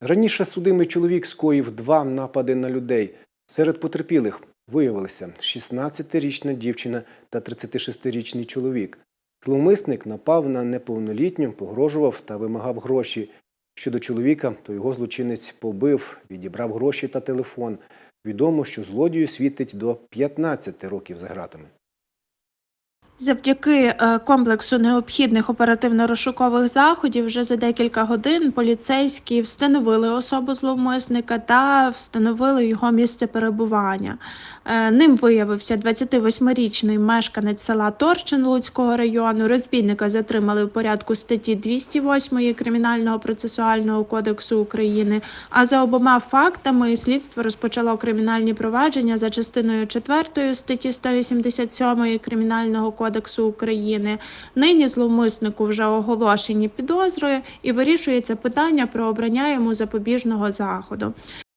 Раніше судимий чоловік скоїв два напади на людей. Серед потерпілих виявилися 16-річна дівчина та 36-річний чоловік. Зловмисник напав на неповнолітню, погрожував та вимагав гроші. Щодо чоловіка, то його злочинець побив, відібрав гроші та телефон. Відомо, що злодію світить до 15 років за ґратами. Завдяки е, комплексу необхідних оперативно-розшукових заходів вже за декілька годин поліцейські встановили особу зловмисника та встановили його місце перебування. Е, Ним виявився 28-річний мешканець села Торчин Луцького району. Розбійника затримали в порядку статті 208 Кримінального процесуального кодексу України. А за обома фактами слідство розпочало кримінальні провадження за частиною 4 статті 187 Кримінального кодексу України. Нині зловмиснику вже оголошені підозри і вирішується питання про обрання йому запобіжного заходу.